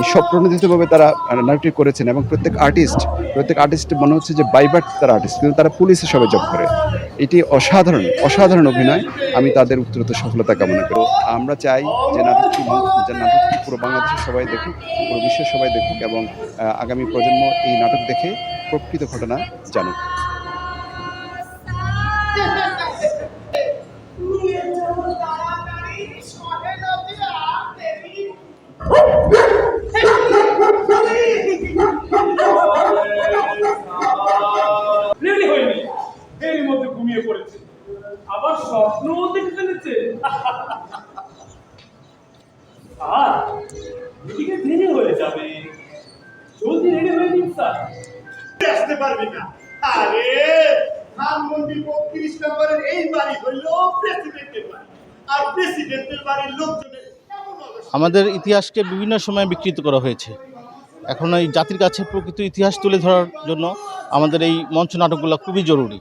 মানে স্বপ্রণোদিতভাবে তারা নাটক করেছেন এবং প্রত্যেক আর্টিস্ট প্রত্যেক আর্টিস্ট মনে হচ্ছে যে বাইবার্ট তারা আর্টিস্ট কিন্তু তারা পুলিশে সবাই জব করে। এটি অসাধারণ অসাধারণ অভিনয়। আমি তাদের উত্তরোত্তর সফলতা কামনা করি। আমরা চাই যে নাটকটি যে নাটকটি পুরো বাংলাদেশের সবাই দেখুক, পুরো বিশ্বের সবাই দেখুক এবং আগামী প্রজন্ম এই নাটক দেখে প্রকৃত ঘটনা জানুক। নম্বরের এই বাড়ি হইল প্রেসিডেন্টের বাড়ি। আর প্রেসিডেন্টের বাড়ির লোকজনের আমাদের ইতিহাসকে বিভিন্ন সময় বিকৃত করা হয়েছে। এখন এই জাতির কাছে প্রকৃত ইতিহাস তুলে ধরার জন্য আমাদের এই মঞ্চ নাটকগুলো খুবই জরুরি।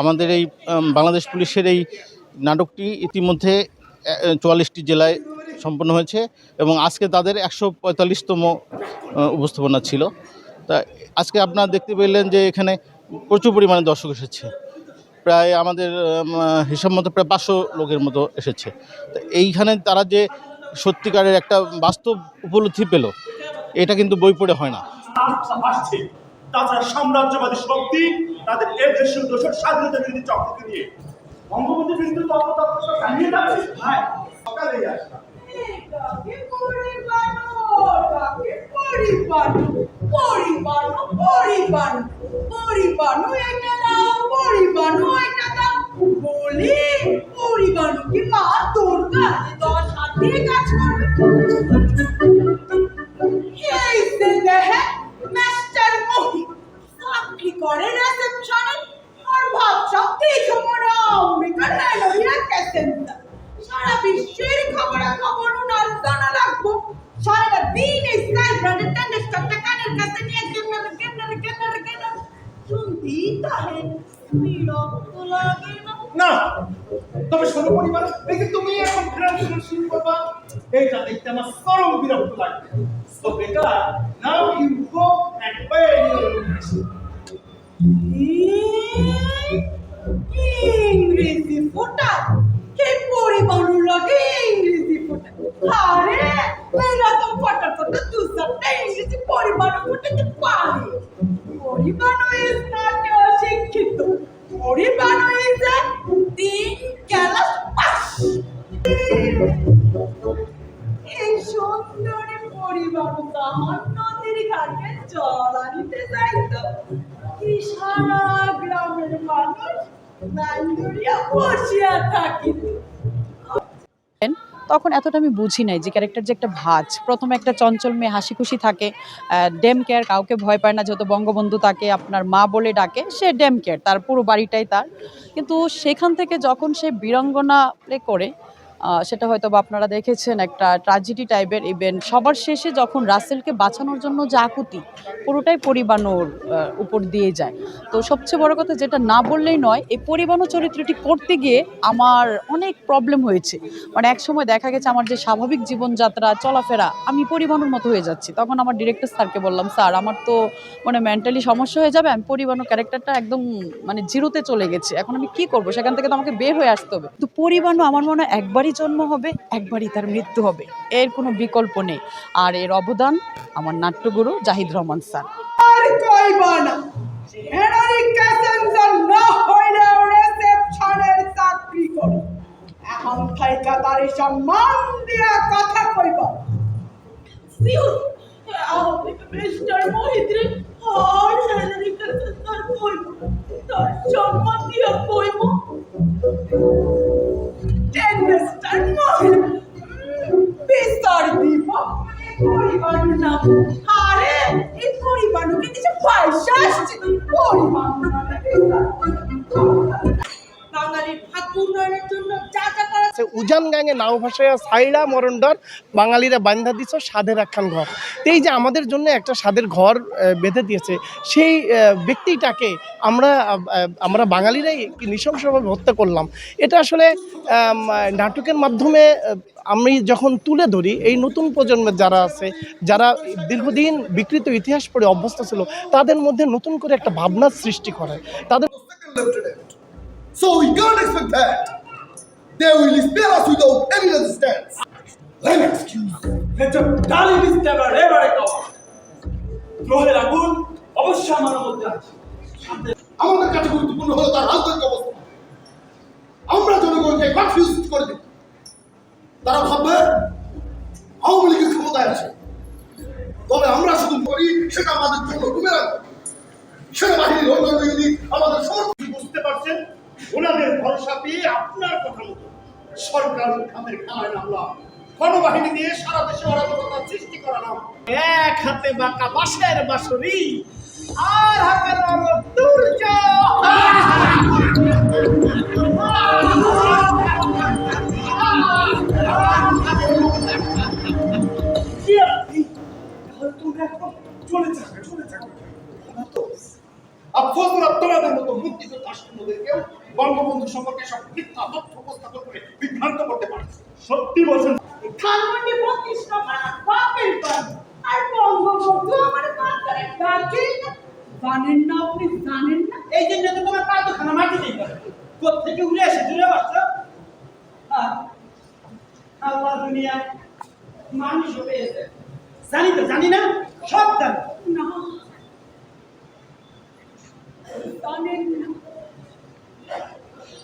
আমাদের এই বাংলাদেশ পুলিশের এই নাটকটি ইতিমধ্যে চুয়াল্লিশটি জেলায় সম্পন্ন হয়েছে এবং আজকে তাদের একশো পঁয়তাল্লিশতম উপস্থাপনা ছিল। তা আজকে আপনারা দেখতে পেলেন যে এখানে প্রচুর পরিমাণে দর্শক এসেছে। প্রায় আমাদের হিসাব মতো প্রায় পাঁচশো লোকের মতো এসেছে। তো এইখানে তারা যে সত্যিকারের একটা বাস্তব উপলব্ধি পেল এটা কিন্তু বই পড়ে হয় না। তাছাড়া সাম্রাজ্যবাদী শক্তি তাদের স্বাধীনতা বিরোধী চক্রকে নিয়ে। আসলাম। তাকে পরিবানো পরিবানো পরিবানো এটা দাও পরিবানো এটা দাও। বলি পরিবানো কি মা তোর কাছে দশ হাত কাজ করবে? এই চাকরি করে রিসেপশনে আর ভাবছা, দেখে মনে আমেরিকার রেলওয়ে ক্যাসেন্টার সারা বিশ্বের খবরাখবর উনার জানা লাগবো। সারা দিন এই সাইবারের না না তবে শোনো পরিবার দেখি তুমি এখন ট্রান্সফার শুরু করবা, এইটা দেখতে আমার চরম বিরক্ত লাগবে। So better now you go and pay your তখন এতটা আমি বুঝি নাই যে ক্যারেক্টার যে একটা ভাজ। প্রথমে একটা চঞ্চল মেয়ে হাসি খুশি থাকে ডেম কেয়ার কাউকে ভয় পায় না, যেহেতু বঙ্গবন্ধু তাকে আপনার মা বলে ডাকে, সে ডেম কেয়ার তার পুরো বাড়িটাই তার। কিন্তু সেখান থেকে যখন সে বীরাঙ্গনা প্লে করে সেটা হয়তো বা আপনারা দেখেছেন একটা ট্রাজেডি টাইপের ইভেন্ট সবার শেষে যখন রাসেলকে বাঁচানোর জন্য যে আকুতি, পুরোটাই পরিবানোর উপর দিয়ে যায়। তো সবচেয়ে বড় কথা যেটা না বললেই নয়, এই পরিবানো চরিত্রটি করতে গিয়ে আমার অনেক প্রবলেম হয়েছে। মানে এক সময় দেখা গেছে আমার যে স্বাভাবিক জীবনযাত্রা, চলাফেরা, আমি পরিবানোর মতো হয়ে যাচ্ছি। তখন আমার ডিরেক্টর স্যারকে বললাম, স্যার, আমার তো মানে মেন্টালি সমস্যা হয়ে যাবে, আমি পরিবানো ক্যারেক্টারটা একদম মানে জিরোতে চলে গেছে। এখন আমি কি করব? সেখান থেকে তো আমাকে বের হয়ে আসতে হবে। তো পরিবানো আমার মনে হয় একবারই জন্ম হবে একবারই তার মৃত্যু হবে। এর কোনো বিকল্প নেই। আর এর অবদান আমার নাট্যগুরু জাহিদ রহমান স্যার। আর কইবা না হেনারি ক্যাসেঞ্জার না হইলেও রিসেপশনের চাকরি করে। এখন থাইকা তার সম্মান দিয়া কথা কইবা। মিস্টার মহিদ্রে বাঙালির উন্নয়নের জন্য যা যা করা আছে উজান গাঙে নাও ভাষায় সাইড়া মরণডর বাঙালিরা বান্ধা দিছ স্বাদের একখান ঘর। এই যে আমাদের জন্য একটা স্বাদের ঘর বেঁধে দিয়েছে সেই ব্যক্তিটাকে আমরা আমরা বাঙালিরাই কি নৃশংসভাবে হত্যা করলাম। এটা আসলে নাটকের মাধ্যমে আমি যখন তুলে ধরি এই নতুন প্রজন্মের যারা আছে যারা দীর্ঘদিন বিকৃত ইতিহাস পড়ে অভ্যস্ত ছিল তাদের মধ্যে নতুন করে একটা ভাবনার সৃষ্টি করে। তাদের. So we can't expect that. They will spare us without any resistance. Let me excuse you. Let your darling is never ever recover. দ্রোহের আগুন অবশ্যই আমার মধ্যে আছে আমাদের কাছে গুরুত্বপূর্ণ হলো তার রাজনৈতিক অবস্থা আমরা জনগণকে কনফিউজ করে দিই তারা ভাববে আওয়ামী লীগের ক্ষমতায় আছে তবে আমরা শুধু করি সেটা আমাদের জন্য ডুবে রাখব সেনাবাহিনীর অন্যান্য ইউনিট আমাদের সমর্থন বুঝতে পারছেন ওনাদের ভরসা পেয়ে আপনার কথা মতো সরকার খাতের খেলায় নামলাম। গণবাহিনী দিয়ে সারা দেশে অরাজকতা সৃষ্টি এক হাতে বাঁকা বাঁশের বাঁশরি, আর হাতে রঙ দুর্য কি আপনি তাহলে তোমরা চলে যাবে চলে যাবে আফসোস তোমাদের মতো মুক্তিত রাষ্ট্রপতিদেরকেও বঙ্গবন্ধু সম্পর্কে সব মিথ্যা তথ্য উপস্থাপন করে বিভ্রান্ত করতে পারছে সত্যি বলছেন। ধানমন্ডি বত্রিশ নম্বর বাপের বাড়ি আর বঙ্গবন্ধু আমার জানেন না আপনি জানেন না। এই জন্য তো তোমার পা দুখানা মাটি নেই কোথেকে উড়ে এসে জুড়ে বাসছো আল্লাহ দুনিয়া মানুষ পেয়েছে। জানি তো জানি না? সব জানি। না। জানেন না।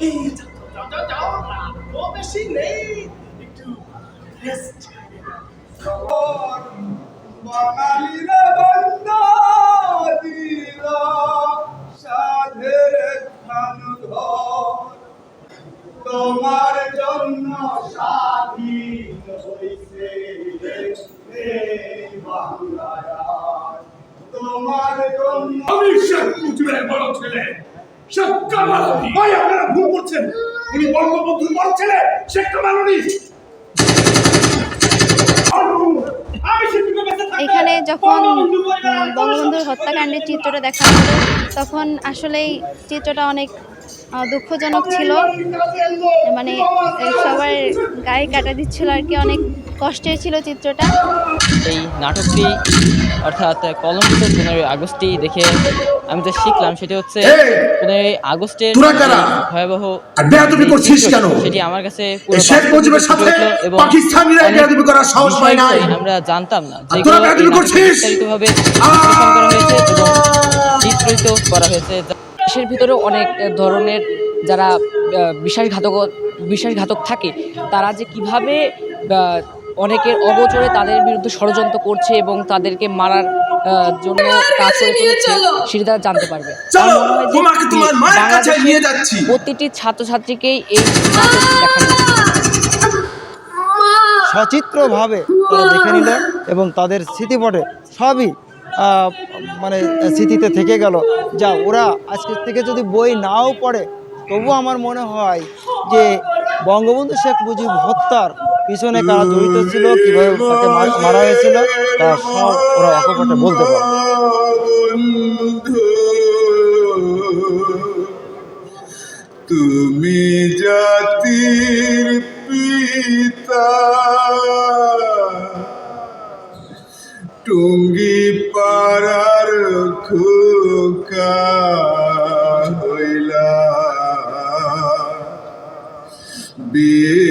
এই যাও যাও ও বেশি নেই একটু রেস্ট বাঙালিরা বন্দা দিল সাধের খান ঘর তোমার আমি শেখ মুজিবের বড় ছেলে শেখ কামাল ভাই আপনারা ভুল করছেন। উনি বঙ্গবন্ধুর বড় ছেলে শেখ কামাল উনি আমি সেদিকে বেঁচে থাকতে এখানে যখন বঙ্গবন্ধুর হত্যাকাণ্ডের চিত্রটা দেখা হলো তখন আসলেই চিত্রটা অনেক দুঃখজনক ছিল। মানে সবার গায়ে কাটা দিচ্ছিল আর কি অনেক কষ্টের ছিল চিত্রটা। এই নাটকটি অর্থাৎ কলঙ্কিত পনেরোই আগস্টটি দেখে আমি তো শিখলাম সেটি হচ্ছে পনেরোই আগস্টের? যে ভয়াবহ বেয়াদবি করছিস কেন? সেটি আমার কাছে এবং। আমরা জানতাম না? বিস্তারিতভাবে করা হয়েছে এবং চিত্রিত করা হয়েছে দেশের ভিতরে অনেক ধরনের যারা বিশ্বাসঘাতক বিশ্বাসঘাতক থাকে তারা যে কীভাবে অনেকের অগোচরে তাদের বিরুদ্ধে ষড়যন্ত্র করছে এবং তাদেরকে মারার জন্য কাজ করে চলেছে সেটা তারা জানতে পারবে। প্রতিটি ছাত্রছাত্রীকেই এই দেখানো সচিত্রভাবে তারা দেখে নিল এবং তাদের স্মৃতিপটে সবই মানে স্মৃতিতে থেকে গেল। যা ওরা আজকের থেকে যদি বই নাও পড়ে তবু আমার মনে হয় যে বঙ্গবন্ধু শেখ মুজিব হত্যার পিছনে কারা জড়িত ছিল, কীভাবে তাকে মারা হয়েছিল, তা সব ওরা অকপটে বলতে পারে তুমি জাতির পিতা টুঙ্গি পাড়ার খোকা।